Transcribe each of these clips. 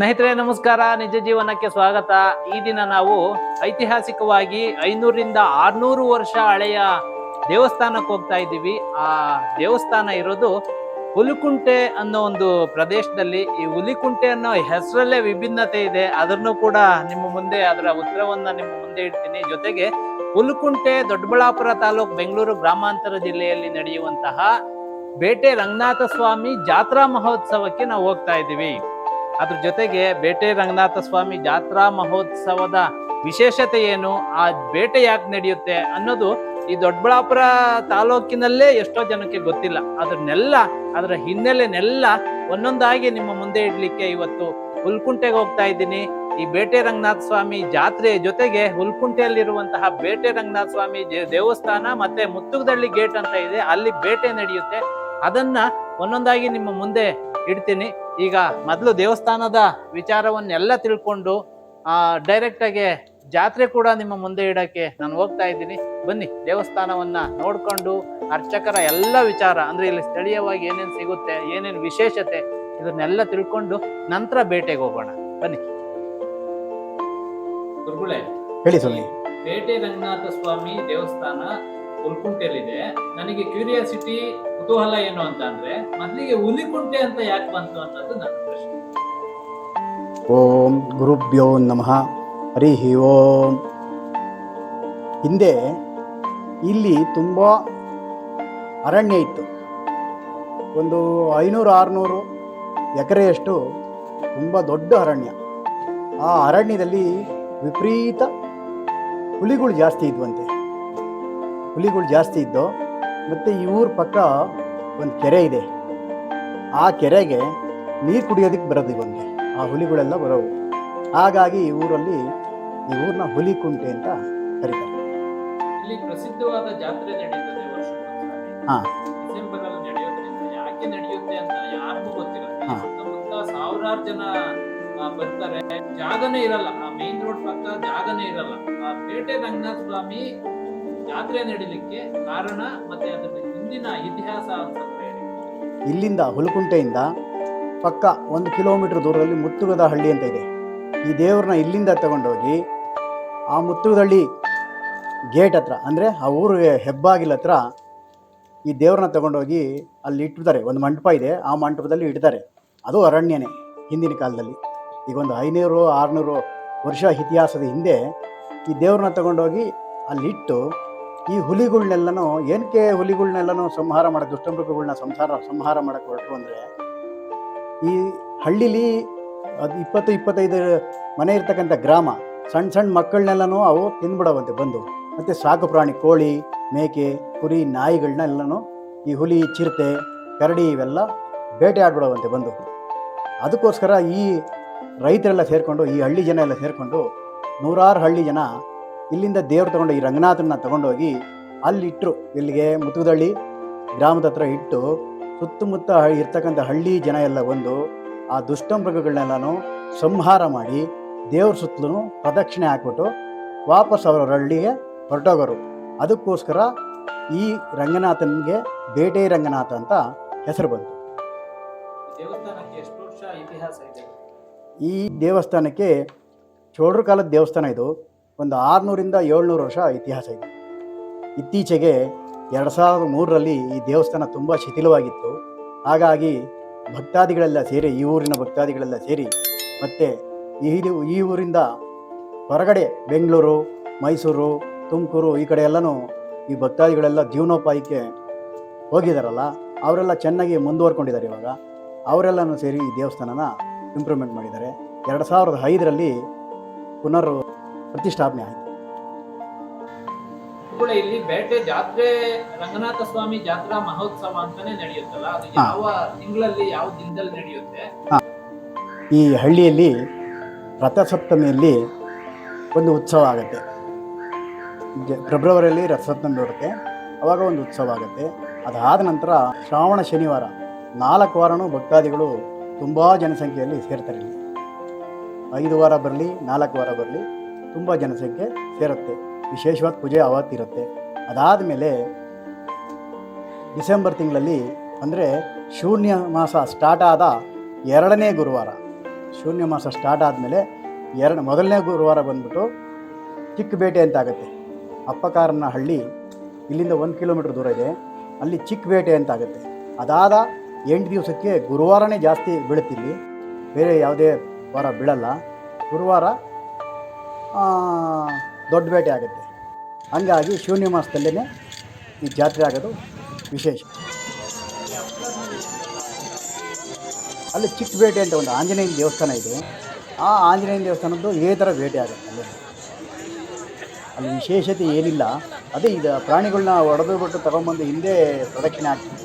ಸ್ನೇಹಿತರೆ, ನಮಸ್ಕಾರ. ನಿಜ ಜೀವನಕ್ಕೆ ಸ್ವಾಗತ. ಈ ದಿನ ನಾವು ಐತಿಹಾಸಿಕವಾಗಿ ಐನೂರಿಂದ ಆರ್ನೂರು ವರ್ಷ ಹಳೆಯ ದೇವಸ್ಥಾನಕ್ಕೆ ಹೋಗ್ತಾ ಇದ್ದೀವಿ. ಆ ದೇವಸ್ಥಾನ ಇರೋದು ಹುಲಿಕುಂಟೆ ಅನ್ನೋ ಒಂದು ಪ್ರದೇಶದಲ್ಲಿ. ಈ ಹುಲಿಕುಂಟೆ ಅನ್ನೋ ಹೆಸರಲ್ಲೇ ವಿಭಿನ್ನತೆ ಇದೆ. ಅದನ್ನು ಕೂಡ ನಿಮ್ಮ ಮುಂದೆ, ಅದರ ಉತ್ತರವನ್ನ ನಿಮ್ಮ ಮುಂದೆ ಇಡ್ತೀನಿ. ಜೊತೆಗೆ ಹುಲಿಕುಂಟೆ ದೊಡ್ಡಬಳ್ಳಾಪುರ ತಾಲೂಕು ಬೆಂಗಳೂರು ಗ್ರಾಮಾಂತರ ಜಿಲ್ಲೆಯಲ್ಲಿ ನಡೆಯುವಂತಹ ಬೇಟೆ ರಂಗನಾಥ ಸ್ವಾಮಿ ಜಾತ್ರಾ ಮಹೋತ್ಸವಕ್ಕೆ ನಾವು ಹೋಗ್ತಾ ಇದ್ದೀವಿ. ಅದ್ರ ಜೊತೆಗೆ ಬೇಟೆ ರಂಗನಾಥ ಸ್ವಾಮಿ ಜಾತ್ರಾ ಮಹೋತ್ಸವದ ವಿಶೇಷತೆ ಏನು? ಆ ಬೇಟೆ ಯಾಕೆ ನಡೆಯುತ್ತೆ ಅನ್ನೋದು ಈ ದೊಡ್ಡಬಳ್ಳಾಪುರ ತಾಲೂಕಿನಲ್ಲೇ ಎಷ್ಟೋ ಜನಕ್ಕೆ ಗೊತ್ತಿಲ್ಲ. ಅದನ್ನೆಲ್ಲ ಅದರ ಹಿನ್ನೆಲೆನೆಲ್ಲ ಒಂದೊಂದಾಗಿ ನಿಮ್ಮ ಮುಂದೆ ಇಡ್ಲಿಕ್ಕೆ ಇವತ್ತು ಹುಲ್ಕುಂಟೆಗೆ ಹೋಗ್ತಾ ಇದ್ದೀನಿ. ಈ ಬೇಟೆ ರಂಗನಾಥ ಸ್ವಾಮಿ ಜಾತ್ರೆಯ ಜೊತೆಗೆ ಹುಲ್ಕುಂಟೆಯಲ್ಲಿರುವಂತಹ ಬೇಟೆ ರಂಗನಾಥ ಸ್ವಾಮಿ ದೇವಸ್ಥಾನ ಮತ್ತೆ ಮುತ್ತುಗದಳ್ಳಿ ಗೇಟ್ ಅಂತ ಇದೆ. ಅಲ್ಲಿ ಬೇಟೆ ನಡೆಯುತ್ತೆ. ಅದನ್ನ ಒಂದೊಂದಾಗಿ ನಿಮ್ಮ ಮುಂದೆ ಇಡ್ತೀನಿ. ಈಗ ಮೊದಲು ದೇವಸ್ಥಾನದ ವಿಚಾರವನ್ನೆಲ್ಲ ತಿಳ್ಕೊಂಡು ಆ ಡೈರೆಕ್ಟ್ ಆಗಿ ಜಾತ್ರೆ ಕೂಡ ನಿಮ್ಮ ಮುಂದೆ ಇಡಕ್ಕೆ ನಾನು ಹೋಗ್ತಾ ಇದ್ದೀನಿ. ಬನ್ನಿ ದೇವಸ್ಥಾನವನ್ನ ನೋಡ್ಕೊಂಡು ಅರ್ಚಕರ ಎಲ್ಲ ವಿಚಾರ ಅಂದ್ರೆ ಇಲ್ಲಿ ಸ್ಥಳೀಯವಾಗಿ ಏನೇನು ಸಿಗುತ್ತೆ ಏನೇನು ವಿಶೇಷತೆ ಇದನ್ನೆಲ್ಲ ತಿಳ್ಕೊಂಡು ನಂತರ ಬೇಟೆಗೆ ಹೋಗೋಣ. ಬನ್ನಿ. ಗುರುಗಳೇ ಹೇಳಿ ಸ್ವಾಮಿ. ಬೇಟೆ ರಂಗನಾಥ ಸ್ವಾಮಿ ದೇವಸ್ಥಾನ ಹುಲ್ಕುಂಟೆಯಲ್ಲಿದೆ ನನಗೆ ಕ್ಯೂರಿಯಾಸಿಟಿ ಕುತೂಹಲ ಏನು ಅಂತ ಅಂದ್ರೆ, ಮೊದಲಿಗೆ ಹುಲಿಕುಂಟೆ ಅಂತ ಯಾಕೆ ಬಂತು ಅನ್ನೋದು ನನ್ನ ಪ್ರಶ್ನೆ. ಓಂ ಗುರುಭ್ಯೋ ನಮಃ. ಹರಿ ಓಂ. ಹಿಂದೆ ಇಲ್ಲಿ ತುಂಬ ಅರಣ್ಯ ಇತ್ತು. ಒಂದು ಐನೂರು ಆರುನೂರು ಎಕರೆಯಷ್ಟು ತುಂಬ ದೊಡ್ಡ ಅರಣ್ಯ. ಆ ಅರಣ್ಯದಲ್ಲಿ ವಿಪರೀತ ಹುಲಿಗಳು ಜಾಸ್ತಿ ಇದ್ವಂತೆ. ಹುಲಿಗಳು ಜಾಸ್ತಿ ಇದ್ದು ಮತ್ತು ಈ ಊರ ಪಕ್ಕ ಒಂದು ಕೆರೆ ಇದೆ. ಆ ಕೆರೆಗೆ ನೀರು ಕುಡಿಯೋದಕ್ಕೆ ಬರೋದು ಬಂದೆ ಆ ಹುಲಿಗಳೆಲ್ಲ ಬರೋವು. ಹಾಗಾಗಿ ಈ ಊರಲ್ಲಿ ಈ ಊರನ್ನ ಹುಲಿಕುಂಟೆ ಅಂತ ಕರೀತಾರೆ. ಇಲ್ಲಿ ಪ್ರಸಿದ್ಧವಾದ ಜಾತ್ರೆ ವರ್ಷಕ್ಕೊಂದ್ಸರಿ. ಹಾ. ಯಾಕೆ ನಡೆಯುತ್ತೆ ಅಂತ ಯಾರಿಗೂ ಗೊತ್ತಿರುತ್ತೆ ಹಾ. ಸುತ್ತಮುತ್ತ ಸಾವಿರಾರು ಜನ ಬರ್ತಾರೆ. ಜಾಗನೇ ಇರಲ್ಲ. ಆ ಮೇನ್ ರೋಡ್ ಪಕ್ಕ ಜಾಗನೇ ಇರಲ್ಲ. ಆ ಪೇಟೆ ರಂಗನಾಥ ಸ್ವಾಮಿ ಜಾತ್ರೆ ನಡೀಲಿಕ್ಕೆ ಕಾರಣ ಮತ್ತೆ ಅದರ ಹಿಂದಿನ ಇತಿಹಾಸ ಇಲ್ಲಿಂದ ಹುಲಕುಂಟೆಯಿಂದ ಪಕ್ಕ ಒಂದು ಕಿಲೋಮೀಟರ್ ದೂರದಲ್ಲಿ ಮುತ್ತುಗದ ಹಳ್ಳಿ ಅಂತ ಇದೆ. ಈ ದೇವ್ರನ್ನ ಇಲ್ಲಿಂದ ತಗೊಂಡೋಗಿ ಆ ಮುತ್ತುಗದಹಳ್ಳಿ ಗೇಟ್ ಹತ್ರ, ಅಂದರೆ ಆ ಊರಿಗೆ ಹೆಬ್ಬಾಗಿಲ್ ಹತ್ರ ಈ ದೇವ್ರನ್ನ ತಗೊಂಡೋಗಿ ಅಲ್ಲಿ ಇಟ್ಟಿದ್ದಾರೆ. ಒಂದು ಮಂಟಪ ಇದೆ, ಆ ಮಂಟಪದಲ್ಲಿ ಇಡ್ತಾರೆ ಅದು ಅರಣ್ಯನೇ ಹಿಂದಿನ ಕಾಲದಲ್ಲಿ. ಈಗ ಒಂದು ಐನೂರು, ಆರುನೂರು ವರ್ಷ ಇತಿಹಾಸದ ಹಿಂದೆ ಈ ದೇವ್ರನ್ನ ತಗೊಂಡೋಗಿ ಅಲ್ಲಿಟ್ಟು ಈ ಹುಲಿಗಳ್ನೆಲ್ಲನೂ ಏನಕ್ಕೆ ಹುಲಿಗಳ್ನೆಲ್ಲನೂ ಸಂಹಾರ ಮಾಡಕ್ಕೆ ದುಷ್ಟಮೃಗಗಳನ್ನ ಸಂಸಾರ, ಸಂಹಾರ ಮಾಡಕ್ಕೆ ಹೊರಟರು ಅಂದರೆ ಈ ಹಳ್ಳಿಲಿ ಅದು ಇಪ್ಪತ್ತು ಇಪ್ಪತ್ತೈದು ಮನೆ ಇರ್ತಕ್ಕಂಥ ಗ್ರಾಮ ಸಣ್ಣ ಸಣ್ಣ ಮಕ್ಕಳನ್ನೆಲ್ಲನೂ ಅವು ತಿಂದ್ಬಿಡವಂತೆ ಬಂದು. ಮತ್ತು ಸಾಕು ಪ್ರಾಣಿ, ಕೋಳಿ, ಮೇಕೆ, ಕುರಿ ನಾಯಿಗಳನ್ನೆಲ್ಲನೂ ಈ ಹುಲಿ, ಚಿರತೆ, ಕರಡಿ ಇವೆಲ್ಲ ಬೇಟೆ ಆಡ್ಬಿಡವಂತೆ ಬಂದು. ಅದಕ್ಕೋಸ್ಕರ ಈ ರೈತರೆಲ್ಲ ಸೇರಿಕೊಂಡು, ಈ ಹಳ್ಳಿ ಜನ ಎಲ್ಲ ಸೇರಿಕೊಂಡು ನೂರಾರು ಹಳ್ಳಿ ಜನ ಇಲ್ಲಿಂದ ದೇವ್ರು ತಗೊಂಡು ಈ ರಂಗನಾಥನ ತಗೊಂಡೋಗಿ ಅಲ್ಲಿಟ್ಟರು ಇಲ್ಲಿಗೆ ಮುತ್ತುಗದಳ್ಳಿ ಗ್ರಾಮದ ಹತ್ರ ಇಟ್ಟು ಸುತ್ತಮುತ್ತ ಇರ್ತಕ್ಕಂಥ ಹಳ್ಳಿ ಜನ ಎಲ್ಲ ಬಂದು ಆ ದುಷ್ಟಮೃಗಗಳನ್ನೆಲ್ಲನೂ ಸಂಹಾರ ಮಾಡಿ ದೇವ್ರ ಸುತ್ತಲೂ ಪ್ರದಕ್ಷಿಣೆ ಹಾಕ್ಬಿಟ್ಟು ವಾಪಸ್ ಅವರ ಹಳ್ಳಿಗೆ ಹೊರಟೋಗೋರು. ಅದಕ್ಕೋಸ್ಕರ ಈ ರಂಗನಾಥನಿಗೆ ಬೇಟೆ ರಂಗನಾಥ ಅಂತ ಹೆಸರು ಬಂತು. ಈ ದೇವಸ್ಥಾನಕ್ಕೆ ಈ ಚೋಳರ ಕಾಲದ ದೇವಸ್ಥಾನ ಇದು. ಒಂದು ಆರುನೂರಿಂದ ಏಳ್ನೂರು ವರ್ಷ ಇತಿಹಾಸ ಇದೆ. ಇತ್ತೀಚೆಗೆ ಎರಡು ಸಾವಿರದ ಮೂರರಲ್ಲಿ ಈ ದೇವಸ್ಥಾನ ತುಂಬ ಶಿಥಿಲವಾಗಿತ್ತು. ಹಾಗಾಗಿ ಭಕ್ತಾದಿಗಳೆಲ್ಲ ಸೇರಿ, ಈ ಊರಿನ ಭಕ್ತಾದಿಗಳೆಲ್ಲ ಸೇರಿ, ಮತ್ತು ಈ ಈ ಊರಿಂದ ಹೊರಗಡೆ ಬೆಂಗಳೂರು, ಮೈಸೂರು, ತುಮಕೂರು ಈ ಕಡೆ ಎಲ್ಲನೂ ಈ ಭಕ್ತಾದಿಗಳೆಲ್ಲ ಜೀವನೋಪಾಯಕ್ಕೆ ಹೋಗಿದಾರಲ್ಲ, ಅವರೆಲ್ಲ ಚೆನ್ನಾಗಿ ಮುಂದುವರ್ಕೊಂಡಿದ್ದಾರೆ ಇವಾಗ. ಅವರೆಲ್ಲನೂ ಸೇರಿ ಈ ದೇವಸ್ಥಾನನ ಇಂಪ್ರೂವ್ಮೆಂಟ್ ಮಾಡಿದ್ದಾರೆ. ಎರಡು ಸಾವಿರದ ಐದರಲ್ಲಿ ಪುನರ್ ಪ್ರತಿಷ್ಠಾಪನೆ ಆಯಿತು. ಇಲ್ಲಿ ಬೇಟೆ ಜಾತ್ರೆ ರಂಗನಾಥ ಸ್ವಾಮಿ ಜಾತ್ರಾ ಮಹೋತ್ಸವ ಅಂತಾನೆ ನಡೆಯುತ್ತಲ್ಲ ಅದು ಹಾ. ಯಾವ ತಿಂಗಳಲ್ಲಿ ಯಾವ ದಿನದಲ್ಲಿ ನಡೆಯುತ್ತೆ? ಈ ಹಳ್ಳಿಯಲ್ಲಿ ರಥಸಪ್ತಮಿಯಲ್ಲಿ ಒಂದು ಉತ್ಸವ ಆಗುತ್ತೆ. ಫೆಬ್ರವರಿಯಲ್ಲಿ ರಥಸಪ್ತಮಿ ಬರುತ್ತೆ. ಅವಾಗ ಒಂದು ಉತ್ಸವ ಆಗುತ್ತೆ. ಅದಾದ ನಂತರ ಶ್ರಾವಣ ಶನಿವಾರ ನಾಲ್ಕು ವಾರನೂ ಭಕ್ತಾದಿಗಳು ತುಂಬ ಜನಸಂಖ್ಯೆಯಲ್ಲಿ ಸೇರ್ತಾರೆ ಐದು ವಾರ ಬರಲಿ ನಾಲ್ಕು ವಾರ ಬರಲಿ. ತುಂಬ ಜನಸಂಖ್ಯೆ ಸೇರುತ್ತೆ. ವಿಶೇಷವಾದ ಪೂಜೆ ಆವತ್ತಿರುತ್ತೆ ಅದಾದ ಮೇಲೆ ಡಿಸೆಂಬರ್ ತಿಂಗಳಲ್ಲಿ ಅಂದರೆ ಶೂನ್ಯ ಮಾಸ ಸ್ಟಾರ್ಟ್ ಆದ ಎರಡನೇ ಗುರುವಾರ. ಶೂನ್ಯ ಮಾಸ ಸ್ಟಾರ್ಟ್ ಆದಮೇಲೆ ಎರಡು, ಮೊದಲನೇ ಗುರುವಾರ ಬಂದ್ಬಿಟ್ಟು ಚಿಕ್ಕಬೇಟೆ ಅಂತ ಆಗುತ್ತೆ. ಅಪ್ಪಕಾರನ ಹಳ್ಳಿ ಇಲ್ಲಿಂದ ಒಂದು ಕಿಲೋಮೀಟ್ರ್ ದೂರ ಇದೆ. ಅಲ್ಲಿ ಚಿಕ್ಕಬೇಟೆ ಅಂತ ಆಗುತ್ತೆ. ಅದಾದ ಎಂಟು ದಿವಸಕ್ಕೆ ಗುರುವಾರನೇ ಜಾಸ್ತಿ ಬೀಳುತ್ತಿಲ್ಲಿ ಬೇರೆ ಯಾವುದೇ ವಾರ ಬೀಳಲ್ಲ. ಗುರುವಾರ ದೊಡ್ಡ ಬೇಟೆ ಆಗುತ್ತೆ. ಹಂಗಾಗಿ ಶೂನ್ಯ ಮಾಸದಲ್ಲೇ ಈ ಜಾತ್ರೆ ಆಗೋದು ವಿಶೇಷ. ಅಲ್ಲಿ ಚಿಕ್ಕ ಬೇಟೆ ಅಂತ ಒಂದು ಆಂಜನೇಯನ ದೇವಸ್ಥಾನ ಇದೆ. ಆ ಆಂಜನೇಯನ ದೇವಸ್ಥಾನದ್ದು ಇದೇ ಥರ ಬೇಟೆ ಆಗುತ್ತೆ ಅಲ್ಲಿ. ಅಲ್ಲಿ ವಿಶೇಷತೆ ಏನಿಲ್ಲ. ಅದೇ ಇದು ಪ್ರಾಣಿಗಳನ್ನ ಒಡೆದು ಬಿಟ್ಟು ತಗೊಂಬಂದು ಹಿಂದೆ ಪ್ರದಕ್ಷಿಣೆ ಆಗ್ತದೆ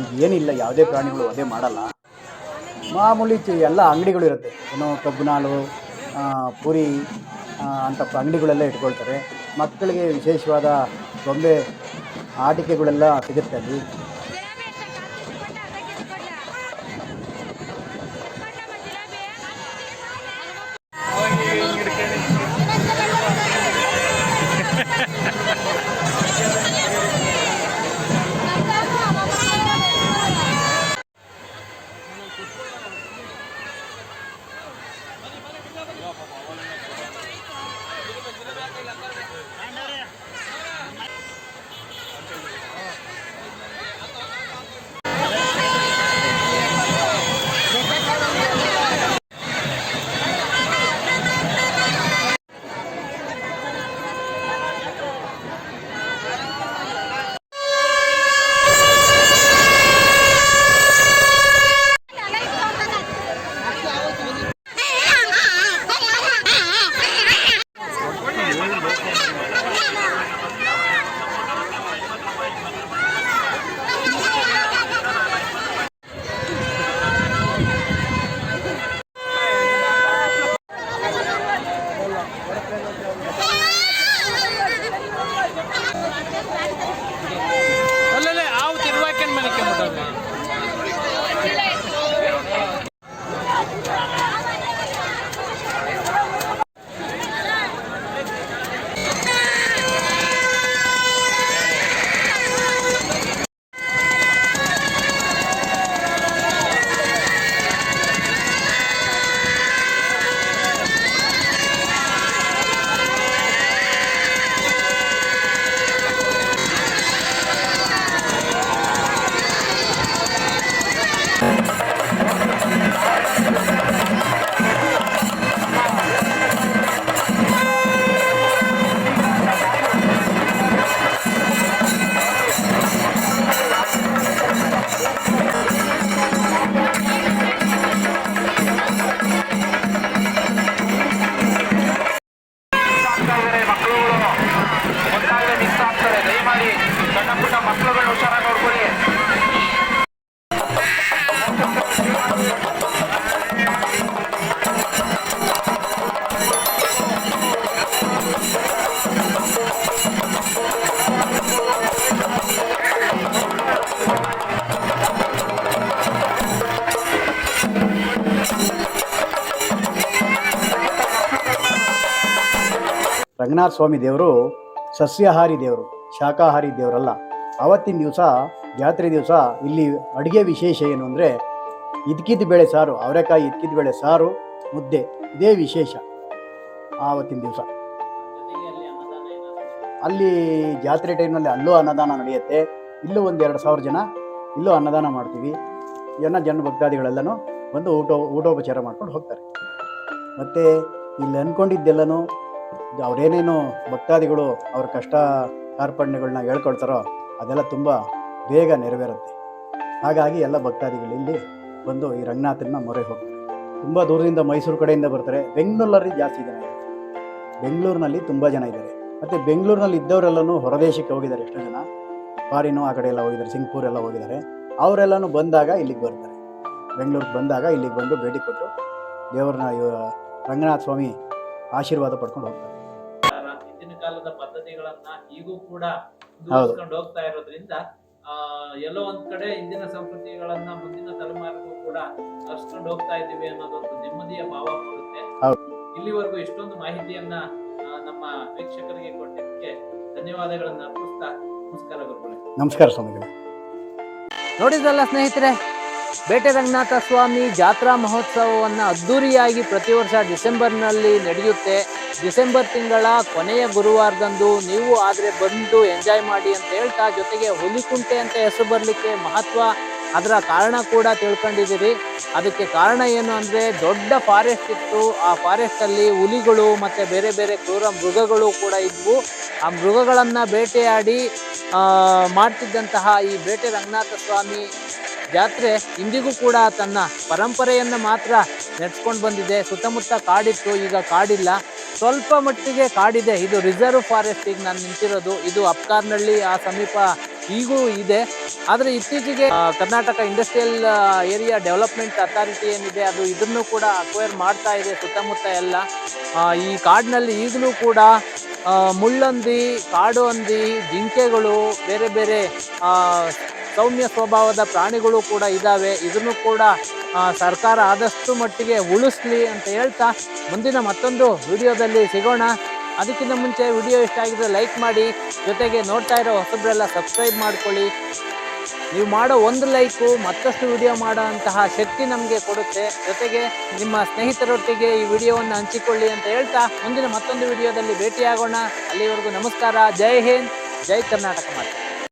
ಈಗ ಏನಿಲ್ಲ, ಯಾವುದೇ ಪ್ರಾಣಿಗಳು ಅದೇ ಮಾಡಲ್ಲ. ಮಾಮೂಲಿ ಎಲ್ಲ ಅಂಗಡಿಗಳು ಇರುತ್ತೆ. ಏನೋ ಕಬ್ಬುನಾಳು ಪುರಿ ಅಂತ ಅಂಗಡಿಗಳೆಲ್ಲ ಇಟ್ಕೊಳ್ತಾರೆ. ಮಕ್ಕಳಿಗೆ ವಿಶೇಷವಾದ ಗೊಂಬೆ ಆಟಿಕೆಗಳೆಲ್ಲ ಸಿಗುತ್ತೆ ಅಲ್ಲಿ. ರಂಗನಾಥ ಸ್ವಾಮಿ ದೇವರು, ಸಸ್ಯಾಹಾರಿ ದೇವರು, ಶಾಖಾಹಾರಿ ದೇವರಲ್ಲ. ಅವತ್ತಿನ ದಿವಸ, ಜಾತ್ರೆ ದಿವಸ ಇಲ್ಲಿ ಅಡುಗೆ ವಿಶೇಷ ಏನು ಅಂದರೆ ಇದ್ಕಿದ ಬೇಳೆ ಸಾರು, ಅವರೆಕಾಯಿ ಇದ್ಕಿದ ಬೇಳೆ ಸಾರು, ಮುದ್ದೆ, ಇದೇ ವಿಶೇಷ ಆವತ್ತಿನ ದಿವಸ. ಅಲ್ಲಿ ಜಾತ್ರೆ ಟೈಮ್ನಲ್ಲಿ ಅಲ್ಲೂ ಅನ್ನದಾನ ನಡೆಯುತ್ತೆ. ಇಲ್ಲೂ ಒಂದು ಎರಡು ಸಾವಿರ ಜನ ಇಲ್ಲೂ ಅನ್ನದಾನ ಮಾಡ್ತೀವಿ. ಜನ ಜನ ಭಕ್ತಾದಿಗಳೆಲ್ಲನೂ ಬಂದು ಊಟ, ಊಟೋಪಚಾರ ಮಾಡ್ಕೊಂಡು ಹೋಗ್ತಾರೆ. ಮತ್ತು ಇಲ್ಲಿ ಅಂದ್ಕೊಂಡಿದ್ದೆಲ್ಲನೂ ಅವರೇನೇನು ಭಕ್ತಾದಿಗಳು ಅವ್ರ ಕಷ್ಟ ಕಾರ್ಪಣ್ಯಗಳನ್ನ ಹೇಳ್ಕೊಳ್ತಾರೋ ಅದೆಲ್ಲ ತುಂಬ ಬೇಗ ನೆರವೇರುತ್ತೆ. ಹಾಗಾಗಿ ಎಲ್ಲ ಭಕ್ತಾದಿಗಳು ಇಲ್ಲಿ ಬಂದು ಈ ರಂಗನಾಥನ ಮೊರೆ ಹೋಗ್ತಾರೆ. ತುಂಬ ದೂರದಿಂದ ಮೈಸೂರು ಕಡೆಯಿಂದ ಬರ್ತಾರೆ. ಬೆಂಗಳೂರಲ್ಲಿ ಜಾಸ್ತಿ ಜನ ಇದ್ದಾರೆ. ಬೆಂಗಳೂರಿನಲ್ಲಿ ತುಂಬ ಜನ ಇದ್ದಾರೆ. ಮತ್ತು ಬೆಂಗಳೂರಿನಲ್ಲಿ ಇದ್ದವರೆಲ್ಲನೂ ಹೊರದೇಶಕ್ಕೆ ಹೋಗಿದ್ದಾರೆ ಎಷ್ಟೋ ಜನ. ಫಾರಿನು ಆ ಕಡೆ ಎಲ್ಲ ಹೋಗಿದ್ದಾರೆ ಸಿಂಗ್ಪೂರ್ ಎಲ್ಲ ಹೋಗಿದ್ದಾರೆ. ಅವರೆಲ್ಲನೂ ಬಂದಾಗ ಇಲ್ಲಿಗೆ ಬರ್ತಾರೆ. ಬೆಂಗಳೂರಿಗೆ ಬಂದಾಗ ಇಲ್ಲಿಗೆ ಬಂದು ಭೇಟಿ ಕೊಟ್ಟು ದೇವರನ್ನ ರಂಗನಾಥ ಸ್ವಾಮಿ ಆಶೀರ್ವಾದ ಪಡ್ಕೊಂಡು ಹೋಗ್ತಾರೆ. ಹಿಂದಿನ ಕಾಲದ ಪದ್ಧತಿಗಳನ್ನ ಈಗೂ ಕೂಡ ಹೋಗ್ತಾ ಇರೋದ್ರಿಂದ ಎಲ್ಲೋ ಒಂದ್ ಕಡೆ ಹಿಂದಿನ ಸಂಸ್ಕೃತಿಗಳನ್ನ ಮುಂದಿನ ತಲೆಮಾರಿಗೂ ಕೂಡ ಹರಿಸ್ಕೊಂಡು ಹೋಗ್ತಾ ಇದ್ದೀವಿ ಅನ್ನೋದೊಂದು ನೆಮ್ಮದಿಯ ಭಾವ ಮೂಡುತ್ತೆ. ಇಲ್ಲಿವರೆಗೂ ಇಷ್ಟೊಂದು ಮಾಹಿತಿಯನ್ನ ಆ, ನಮ್ಮ ವೀಕ್ಷಕರಿಗೆ ಕೊಟ್ಟಿದ್ದಕ್ಕೆ ಧನ್ಯವಾದಗಳನ್ನ ಅರ್ಪಿಸ್ತಾ ನಮಸ್ಕಾರ ಗುರುಗಳೇ. ನಮಸ್ಕಾರ ಸ್ವಾಮಿಗಳೇ. ನೋಡಿದ್ರಲ್ಲ ಸ್ನೇಹಿತರೆ ಬೇಟೆ ರಂಗನಾಥ ಸ್ವಾಮಿ ಜಾತ್ರಾ ಮಹೋತ್ಸವವನ್ನು ಅದ್ದೂರಿಯಾಗಿ ಪ್ರತಿ ವರ್ಷ ಡಿಸೆಂಬರ್ನಲ್ಲಿ ನಡೆಯುತ್ತೆ. ಡಿಸೆಂಬರ್ ತಿಂಗಳ ಕೊನೆಯ ಗುರುವಾರದಂದು ನೀವು ಆದರೆ ಬಂದು ಎಂಜಾಯ್ ಮಾಡಿ ಅಂತ ಹೇಳ್ತಾ ಜೊತೆಗೆ ಹುಲಿಕುಂಟೆ ಅಂತ ಹೆಸರು ಬರಲಿಕ್ಕೆ ಮಹತ್ವ ಅದರ ಕಾರಣ ಕೂಡ ತಿಳ್ಕೊಂಡಿದ್ದೀರಿ. ಅದಕ್ಕೆ ಕಾರಣ ಏನು ಅಂದರೆ ದೊಡ್ಡ ಫಾರೆಸ್ಟ್ ಇತ್ತು. ಆ ಫಾರೆಸ್ಟಲ್ಲಿ ಹುಲಿಗಳು ಮತ್ತು ಬೇರೆ ಬೇರೆ ಕ್ರೂರ ಮೃಗಗಳು ಕೂಡ ಇದ್ವು. ಆ ಮೃಗಗಳನ್ನು ಬೇಟೆಯಾಡಿ ಮಾಡ್ತಿದ್ದಂತಹ ಈ ಬೇಟೆ ರಂಗನಾಥ ಸ್ವಾಮಿ ಜಾತ್ರೆ ಇಂದಿಗೂ ಕೂಡ ತನ್ನ ಪರಂಪರೆಯನ್ನು ಮಾತ್ರ ನಡೆಸ್ಕೊಂಡು ಬಂದಿದೆ. ಸುತ್ತಮುತ್ತ ಕಾಡಿತ್ತು, ಈಗ ಕಾಡಿಲ್ಲ. ಸ್ವಲ್ಪ ಮಟ್ಟಿಗೆ ಕಾಡಿದೆ. ಇದು ರಿಸರ್ವ್ ಫಾರೆಸ್ಟ್ ಈಗ ನಾನು ನಿಂತಿರೋದು. ಇದು ಅಪ್ಕಾರ್ನಳ್ಳಿ, ಆ ಸಮೀಪ ಈಗೂ ಇದೆ. ಆದರೆ ಇತ್ತೀಚೆಗೆ Karnataka industrial area development authority ಏನಿದೆ, ಅದು ಇದನ್ನು ಕೂಡ ಅಕ್ವೈರ್ ಮಾಡ್ತಾ ಇದೆ ಸುತ್ತಮುತ್ತ ಎಲ್ಲ. ಈ ಕಾಡಿನಲ್ಲಿ ಈಗಲೂ ಕೂಡ ಮುಳ್ಳಂದಿ ಕಾಡು ಹಂದಿ ಜಿಂಕೆಗಳು, ಬೇರೆ ಬೇರೆ ಸೌಮ್ಯ ಸ್ವಭಾವದ ಪ್ರಾಣಿಗಳು ಕೂಡ ಇದ್ದಾವೆ ಇದನ್ನು ಕೂಡ ಸರ್ಕಾರ ಆದಷ್ಟು ಮಟ್ಟಿಗೆ ಉಳಿಸ್ಲಿ ಅಂತ ಹೇಳ್ತಾ ಮುಂದಿನ ಮತ್ತೊಂದು ವಿಡಿಯೋದಲ್ಲಿ ಸಿಗೋಣ. ಅದಕ್ಕಿಂತ ಮುಂಚೆ ವಿಡಿಯೋ ಇಷ್ಟ ಆಗಿದ್ರೆ ಲೈಕ್ ಮಾಡಿ. ಜೊತೆಗೆ ನೋಡ್ತಾ ಇರೋ ಹೊಸಬ್ರೆಲ್ಲ ಸಬ್ಸ್ಕ್ರೈಬ್ ಮಾಡ್ಕೊಳ್ಳಿ. ನೀವು ಮಾಡೋ ಒಂದು ಲೈಕು ಮತ್ತಷ್ಟು ವಿಡಿಯೋ ಮಾಡೋ ಅಂತಹ ಶಕ್ತಿ ನಮಗೆ ಕೊಡುತ್ತೆ. ಜೊತೆಗೆ ನಿಮ್ಮ ಸ್ನೇಹಿತರೊಟ್ಟಿಗೆ ಈ ವಿಡಿಯೋವನ್ನು ಹಂಚಿಕೊಳ್ಳಿ ಅಂತ ಹೇಳ್ತಾ ಮುಂದಿನ ಮತ್ತೊಂದು ವಿಡಿಯೋದಲ್ಲಿ ಭೇಟಿಯಾಗೋಣ. ಅಲ್ಲಿವರೆಗೂ ನಮಸ್ಕಾರ. ಜೈ ಹಿಂದ್. ಜೈ ಕರ್ನಾಟಕ ಮಾತೆ.